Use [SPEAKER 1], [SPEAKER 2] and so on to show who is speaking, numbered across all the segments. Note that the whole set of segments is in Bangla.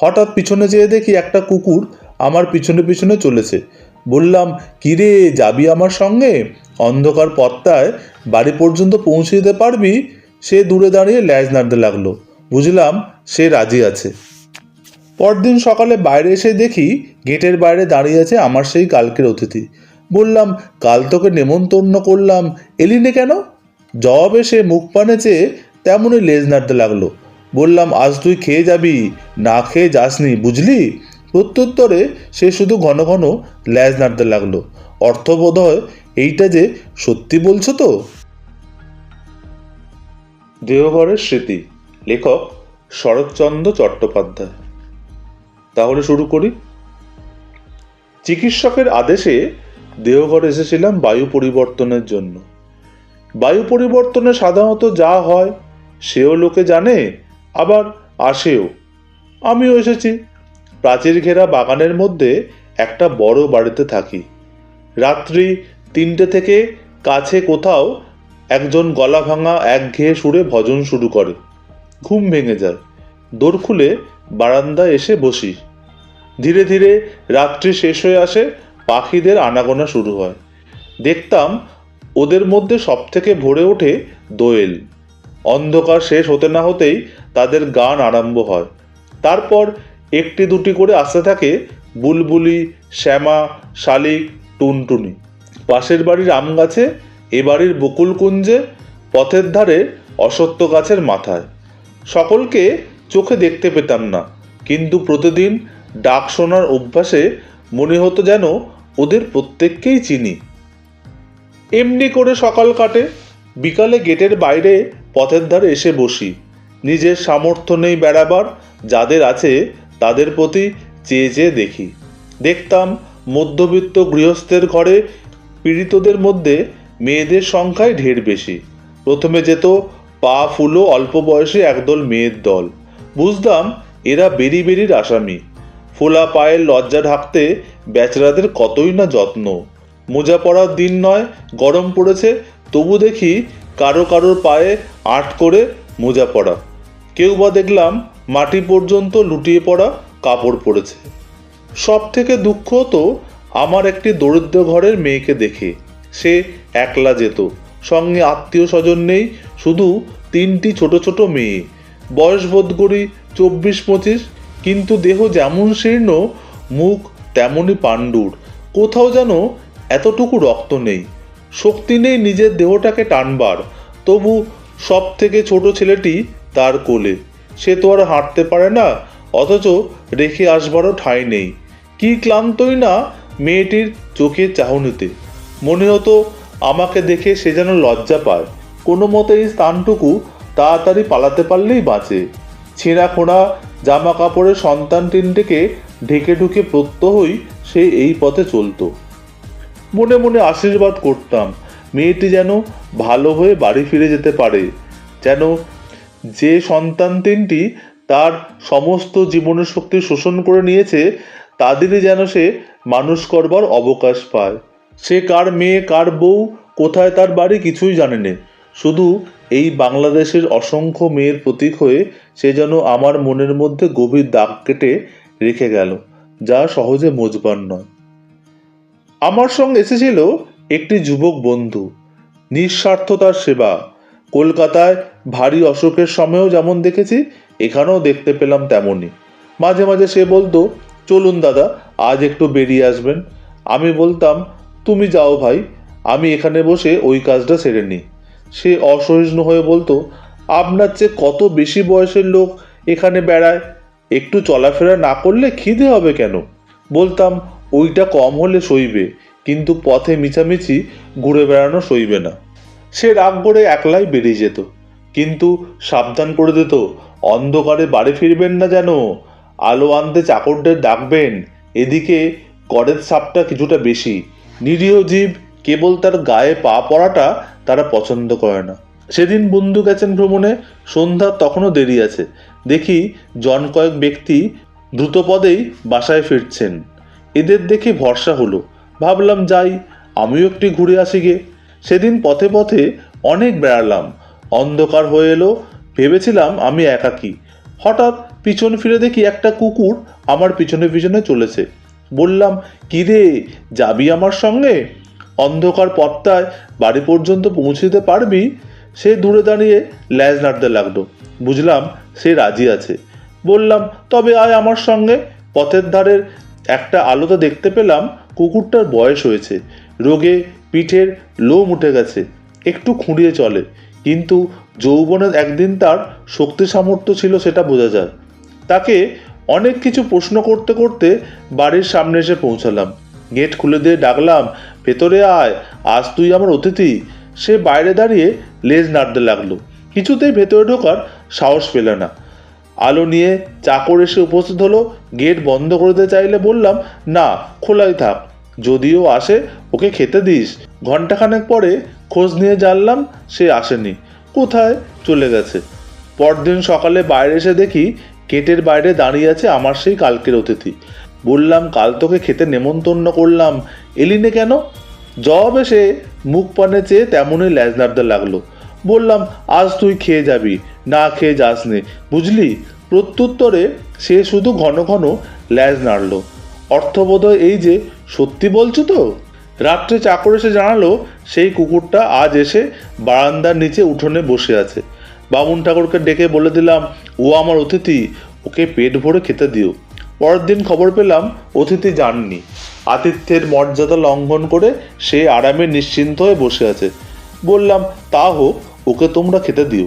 [SPEAKER 1] হঠাৎ পিছনে যেয়ে দেখি একটা কুকুর আমার পিছনে পিছনে চলেছে। বললাম, কিরে, যাবি আমার সঙ্গে? অন্ধকার পত্তায় বাড়ি পর্যন্ত পৌঁছে দিতে পারবি? সে দূরে দাঁড়িয়ে ল্যাজ নাড়তে লাগল। বুঝলাম, সে রাজি আছে। পরদিন সকালে বাইরে এসে দেখি গেটের বাইরে দাঁড়িয়ে আছে আমার সেই কালকের অতিথি। বললাম, কাল তোকে নেমন্তন্ন করলাম। এলিনে কেন? জবাবে সে মুখ পানে চেয়ে তেমনই লেজ নাড়তে লাগল। বললাম, আজ তুই খেয়ে যাবি? না খেয়ে যাসনি, বুঝলি? প্রত্যুত্তরে সে শুধু ঘন ঘন ল্যাজ নাড়তে লাগল। অর্থবোধ হয় এইটা যে সত্যি বলছো তো? দেহঘরের স্মৃতি, লেখক শরৎচন্দ্র চট্টোপাধ্যায়। তাহলে শুরু করি। চিকিৎসকের আদেশে দেহঘর এসেছিলাম বায়ু পরিবর্তনের জন্য। বায়ু পরিবর্তনে সাধারণত যা হয়, সেও লোকে জানে আবার আসেও। আমিও এসেছি। প্রাচীর ঘেরা বাগানের মধ্যে একটা বড় বাড়িতে থাকি। রাত্রি তিনটে থেকে কাছে কোথাও একজন গলা ভাঙা একঘেয়ে সুরে ভজন শুরু করে। ঘুম ভেঙে যায়। দোর খুলে বারান্দায় এসে বসি। ধীরে ধীরে রাত্রি শেষ হয়ে আসে, পাখিদের আনাগোনা শুরু হয়। দেখতাম ওদের মধ্যে সবথেকে ভরে ওঠে দোয়েল। অন্ধকার শেষ হতে না হতেই তাদের গান আরম্ভ হয়। তারপর একটি দুটি করে আসতে থাকে বুলবুলি, শ্যামা, শালিক, টুনটুনি। পাশের বাড়ির আম গাছে, এ বাড়ির বকুল কুঞ্জে, পথের ধারে অসত্য গাছের মাথায়। সকলকে চোখে দেখতে পেতাম না, কিন্তু প্রতিদিন ডাক শোনার অভ্যাসে মনে হতো যেন ওদের প্রত্যেককেই চিনি। এমনি করে সকাল কাটে, বিকালে গেটের বাইরে পথের ধারে এসে বসি। নিজের সামর্থ্য নেই বেড়াবার, যাদের আছে তাদের প্রতি চেয়ে চেয়ে দেখি। দেখতাম মধ্যবিত্ত গৃহস্থের ঘরে পীড়িতদের মধ্যে মেয়েদের সংখ্যায় ঢের বেশি। প্রথমে যেত পা ফুলো অল্প বয়সে একদল মেয়ের দল। বুঝতাম এরা বেরি বেরির আসামি। ফোলা পায়ের লজ্জা ঢাকতে বেচারাদের কতই না যত্ন। মোজা পরার দিন নয়, গরম পড়েছে, তবু দেখি কারও কারোর পায়ে আট করে মোজা পরা। কেউ বা দেখলাম মাটি পর্যন্ত লুটিয়ে পড়া কাপড় পরেছে। সব থেকে দুঃখ হতো আমার একটি দরিদ্র ঘরের মেয়েকে দেখে। সে একলা যেত, সঙ্গে আত্মীয় স্বজন নেই, শুধু তিনটি ছোট ছোট মেয়ে। বয়স বোধ করি চব্বিশ পঁচিশ, কিন্তু দেহ যেমন শীর্ণ, মুখ তেমনই পাণ্ডুর। কোথাও যেন এতটুকু রক্ত নেই। শক্তি নেই নিজের দেহটাকে টানবার। তবু সব থেকে ছোট ছেলেটি তার কোলে। সে তো আর হাঁটতে পারে না, অথচ রেখে আসবারও ঠাঁই নেই। কি ক্লান্তই না মেয়েটির চোখের চাহনিতে। মনে হতো আমাকে দেখে সে যেন লজ্জা পায়। কোনো মতে এই স্থানটুকু তাড়াতাড়ি পালাতে পারলেই বাঁচে। ছেঁড়া খোঁড়া জামা কাপড়ের সন্তান তিনটেকে ঢেকে ঢুকে প্রত্যহই সে এই পথে চলতো। মনে মনে আশীর্বাদ করতাম। মেয়েটি যেন ভালো হয়ে বাড়ি ফিরে যেতে পারে, যেন যে সন্তান তিনটি তার সমস্ত জীবনের শক্তি শোষণ করে নিয়েছে, তাদেরই যেন সে মানুষ করবার অবকাশ পায়। সে কার মেয়ে, কার বউ, কোথায় তার বাড়ি কিছুই জানে না শুধু এই বাংলাদেশের অসংখ্য মেয়ের প্রতীক হয়ে সে যেন আমার মনের মধ্যে গভীর দাগ কেটে রেখে গেল, যা সহজে মোজবার নয়। আমার সঙ্গে এসেছিল একটি যুবক বন্ধু। নিঃস্বার্থতার সেবা। কলকাতায় ভারী অসুখের সময়ও যেমন দেখেছি, এখানেও দেখতে পেলাম তেমনই। মাঝে মাঝে সে বলতো, চলুন দাদা, আজ একটু বেরিয়ে আসবেন। আমি বলতাম, তুমি যাও ভাই, আমি এখানে বসে ওই কাজটা সেরে নিই। সে অসহিষ্ণু হয়ে বলতো, আপনার চেয়ে কত বেশি বয়সের লোক এখানে বেড়ায়? একটু চলাফেরা না করলে খিদে হবে কেন? বলতাম ওইটা কম হলে সইবে, কিন্তু পথে মিছামিছি ঘুরে বেড়ানো সইবে না। সে রাগ করে একলাই বেরিয়ে যেত, কিন্তু সাবধান করে দিত, অন্ধকারে বাড়ি ফিরবেন না যেন, আলো আনতে চাকরদের ডাকবেন, এদিকে করের সাপটা কিছুটা বেশি, নিরীহ জীব কেবল তার গায়ে পা পড়াটা তারা পছন্দ করে না। সেদিন বন্ধু গেছেন ভ্রমণে, সন্ধ্যা তখনও দেরি আছে, দেখি জন কয়েক ব্যক্তি দ্রুতপদেই বাসায় ফিরছেন। এদের দেখে ভরসা হলো। ভাবলাম যাই, আমিও একটি ঘুরে আসি গে। সেদিন পথে পথে অনেক বেড়ালাম। অন্ধকার হয়ে এলো, ভেবেছিলাম আমি একাকী। হঠাৎ পিছন ফিরে দেখি একটা কুকুর আমার পিছনে পিছনে চলেছে। বললাম, কী রে, যাবি আমার সঙ্গে? অন্ধকার পথটায় বাড়ি পর্যন্ত পৌঁছে দিতে পারবি? সে দূরে দাঁড়িয়ে ল্যাজ নাড়তে লাগল। বুঝলাম সে রাজি আছে। বললাম, তবে আয় আমার সঙ্গে। পথের ধারের একটা আলোতে দেখতে পেলাম কুকুরটার বয়স হয়েছে। রোগে পিঠের লোম উঠে গেছে, একটু খুঁড়িয়ে চলে। কিন্তু যৌবনের একদিন তার শক্তি সামর্থ্য ছিল সেটা বোঝা যায়। তাকে অনেক কিছু প্রশ্ন করতে করতে বাড়ির সামনে এসে পৌঁছালাম। গেট খুলে দিয়ে ডাকলাম, ভেতরে আয়, আজ তুই আমার অতিথি। সে বাইরে দাঁড়িয়ে লেজ নাড়তে লাগল। কিছুতেই ভেতরে ঢোকার সাহস পেল না। আলো নিয়ে চাকর এসে উপস্থিত হলো। গেট বন্ধ করতে চাইলে বললাম, না, খোলাই থাক। যদিও আসে, ওকে খেতে দিস। ঘন্টাখানেক পরে খোঁজ নিয়ে জানলাম, সে আসেনি। কোথায়? চলে গেছে। পরদিন সকালে বাইরে এসে দেখি গেটের বাইরে দাঁড়িয়ে আছে আমার সেই কালকের অতিথি। বললাম, কাল তোকে খেতে নেমন্তন্ন করলাম। এলিনে কেন? জবাবে সে মুখ পানে চেয়ে তেমনই ল্যাজ নাড়তে লাগল। বললাম, আজ তুই খেয়ে যাবি, না খেয়ে যাস নে বুঝলি? প্রত্যুত্তরে সে শুধু ঘন ঘন ল্যাজ নাড়ল। অর্থবোধয় এই যে, সত্যি বলছো তো? রাত্রে চাকর এসে জানালো, সেই কুকুরটা আজ এসে বারান্দার নিচে উঠোনে বসে আছে। বামুন ঠাকুরকে ডেকে বলে দিলাম, ও আমার অতিথি, ওকে পেট ভরে খেতে দিও। পরের দিন খবর পেলাম, অতিথি যাননি। আতিথ্যের মর্যাদা লঙ্ঘন করে সে আরামে নিশ্চিন্ত হয়ে বসে আছে। বললাম, তা হোক, ওকে তোমরা খেতে দিও।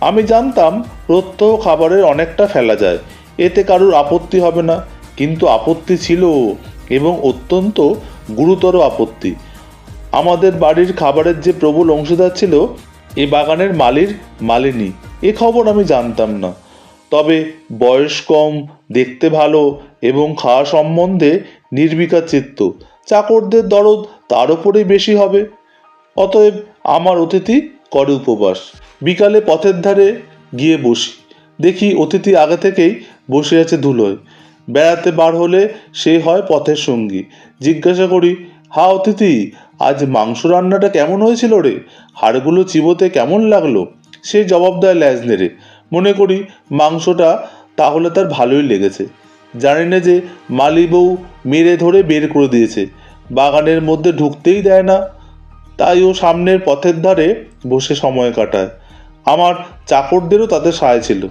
[SPEAKER 1] আমি জানতাম প্রত্যহ খাবারের অনেকটা ফেলা যায়, এতে কারুর আপত্তি হবে না, কিন্তু আপত্তি ছিল এবং অত্যন্ত গুরুতর আপত্তি। আমাদের বাড়ির খাবারের যে প্রবল অংশীদার ছিল, এ বাগানের মালির মালিনী, এ খবর আমি জানতাম না। তবে বয়স কম, দেখতে ভালো এবং খাওয়া সম্বন্ধে নির্বিকার চিত্ত। চাকরদের দরদ তার উপরেই বেশি হবে। অতএব আমার অতিথি করে উপবাস। বিকালে পথের ধারে গিয়ে বসি। দেখি অতিথি আগে থেকেই বসে আছে ধুলোয়। বেড়াতে বার হলে সে হয় পথের সঙ্গী। জিজ্ঞাসা করি, হা অতিথি, আজ মাংস রান্নাটা কেমন হয়েছিল রে? হাড়গুলো চিবোতে কেমন লাগল? সে জবাব দেয় ল্যাজ নেড়ে। মনে করি মাংসটা তাহলে তার ভালোই লেগেছে। জানি না যে মালি বউ মেরে ধরে বের করে দিয়েছে। বাগানের মধ্যে ঢুকতেই দেয় না। তাই ও সামনের পথের ধারে বসে সময় কাটায়। আমার চাকরদেরও তাতে সায় ছিল।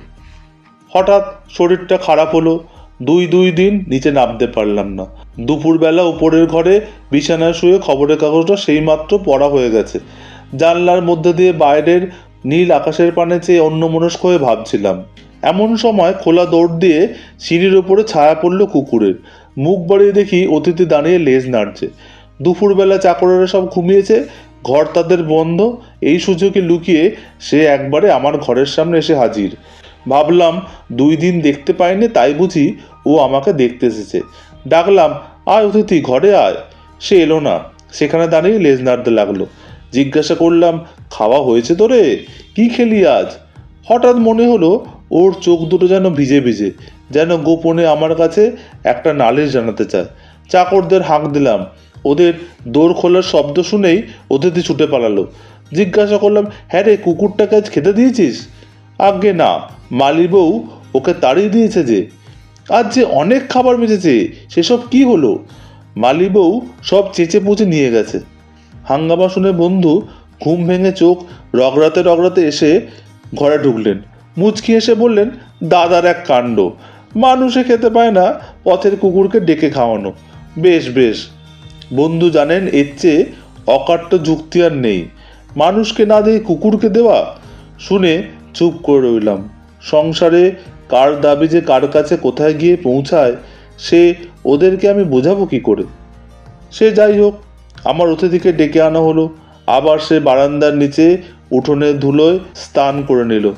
[SPEAKER 1] হঠাৎ শরীরটা খারাপ হলো। দুই দুই দিন নিচে নামতে পারলাম না। দুপুরবেলা উপরের ঘরে বিছানায় শুয়ে খবরের কাগজটা সেইমাত্র পড়া হয়ে গেছে। জানলার মধ্যে দিয়ে বাইরের নীল আকাশের পানে চেয়ে অন্যমনস্ক হয়ে ভাবছিলাম। এমন সময় খোলা দৌড় দিয়ে সিঁড়ির ওপরে ছায়া পড়ল কুকুরের। মুখ বাড়িয়ে দেখি অতিথি দাঁড়িয়ে লেজ নাড়ছে। দুপুরবেলা চাকরেরা সব ঘুমিয়েছে, ঘর তাদের বন্ধ। এই সুযোগে লুকিয়ে সে একবারে আমার ঘরের সামনে এসে হাজির। ভাবলাম দুই দিন দেখতে পাইনি, তাই বুঝি ও আমাকে দেখতে এসেছে। ডাকলাম, আয় অতিথি, ঘরে আয়। সে এলো না। সেখানে দাঁড়িয়ে লেজ নাড়তে লাগল। জিজ্ঞাসা করলাম, খাওয়া হয়েছে তো রে কি খেলি আজ? হঠাৎ মনে হলো ওর চোখ দুটো যেন ভিজে ভিজে, যেন গোপনে আমার কাছে একটা নালিশ জানাতে চায়। চাকরদের হাঁক দিলাম ওদের দোর খোলার শব্দ শুনেই অতিথি ছুটে পালালো। জিজ্ঞাসা করলাম হ্যাঁ রে, কুকুরটাকে আজ খেতে দিয়েছিস? আজ্ঞে না মালি বউ ওকে তাড়িয়ে দিয়েছে যে, আজ যে অনেক খাবার বেঁচেছে, সেসব কি হলো? মালি বউ সব চেঁচে পুচে নিয়ে গেছে। হাঙ্গামা শুনে বন্ধু ঘুম ভেঙে চোখ রগড়াতে রগড়াতে এসে ঘরে ঢুকলেন। মুচকি এসে বললেন, দাদার এক কাণ্ড। মানুষে খেতে পায় না, পথের কুকুরকে ডেকে খাওয়ানো। বেশ বেশ বন্ধু জানেন, এর চেয়ে অকাট্য যুক্তি আর নেই। মানুষকে না দিয়ে কুকুরকে দেওয়া? শুনে চুপ করে রইলাম। সংসারে কার দাবি যে কার কাছে কোথায় গিয়ে পৌঁছায়, সে ওদেরকে আমি বোঝাবো কি করে? সে যাই হোক, আমার অতিথিকে ডেকে আনা হলো। আবার সে বারান্দার নিচে উঠোনের ধুলোয় স্নান করে নিল।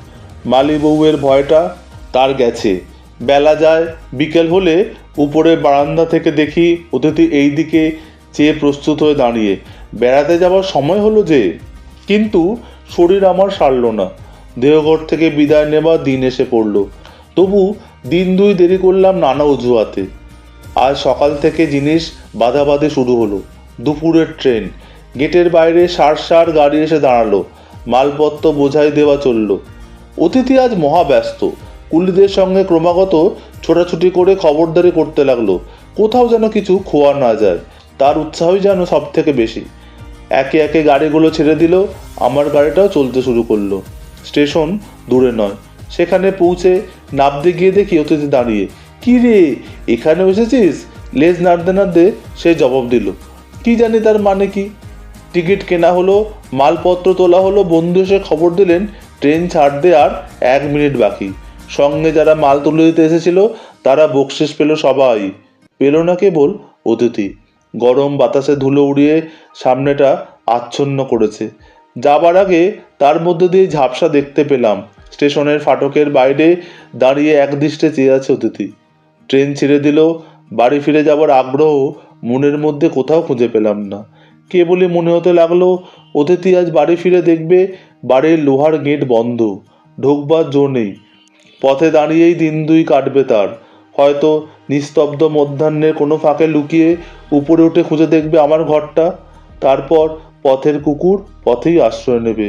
[SPEAKER 1] মালি বউয়ের ভয়টা তার গেছে। বেলা যায়, বিকেল হলে উপরে বারান্দা থেকে দেখি অতিথি এই দিকে চেয়ে প্রস্তুত হয়ে দাঁড়িয়ে। বেড়াতে যাওয়ার সময় হলো যে, কিন্তু শরীর আমার সারল না। দেহঘর থেকে বিদায় নেবার দিন এসে পড়ল। তবু দিন দুই দেরি করলাম নানা অজুহাতে। আজ সকাল থেকে জিনিস বাধা বাঁধে শুরু হলো। দুপুরের ট্রেন। গেটের বাইরে সার সার গাড়ি এসে দাঁড়াল। মালপত্র বোঝাই দেওয়া চলল। অতিথি আজ মহাব্যস্ত। কুলিদের সঙ্গে ক্রমাগত ছোটাছুটি করে খবরদারি করতে লাগল। কোথাও যেন কিছু খোয়া না যায়। তার উৎসাহই যেন সব থেকে বেশি। একে একে গাড়িগুলো ছেড়ে দিল, আমার গাড়িটাও চলতে শুরু করল। স্টেশন দূরে নয়। সেখানে পৌঁছে নাবতে গিয়ে দেখি অতিথি দাঁড়িয়ে। কী রে, এখানে এসেছিস? লেজ নাড়তে নাড়তে সে জবাব দিল। কি জানি তার মানে কি? টিকিট কেনা হলো, মালপত্র তোলা হলো, বন্ধু এসে খবর দিলেন, ট্রেন ছাড়তে আর এক মিনিট বাকি। সঙ্গে যারা মাল তুলে দিতে এসেছিল, তারা বকশিস পেল সবাই। পেল না কেবল অতিথি। গরম বাতাসে ধুলো উড়িয়ে সামনেটা আচ্ছন্ন করেছে। যাবার আগে তার মধ্যে দিয়ে ঝাপসা দেখতে পেলাম। স্টেশনের ফাটকের বাইরে দাঁড়িয়ে একদৃষ্টে চেয়ে আছে অতিথি। ট্রেন ছেড়ে দিল, বাড়ি ফিরে যাবার আগ্রহ মনের মধ্যে কোথাও খুঁজে পেলাম না। কেবলই মনে হতে লাগল, অতিথি আজ বাড়ি ফিরে দেখবে বাড়ির লোহার গেট বন্ধ, ঢোকবার জো নেই। পথে দাঁড়িয়েই দিন দুই কাটবে তার। হয়তো নিস্তব্ধ মধ্যাহ্নের কোনো ফাঁকে লুকিয়ে উপরে উঠে খুঁজে দেখবে আমার ঘরটা। তারপর পথের কুকুর পথেই আশ্রয় নেবে।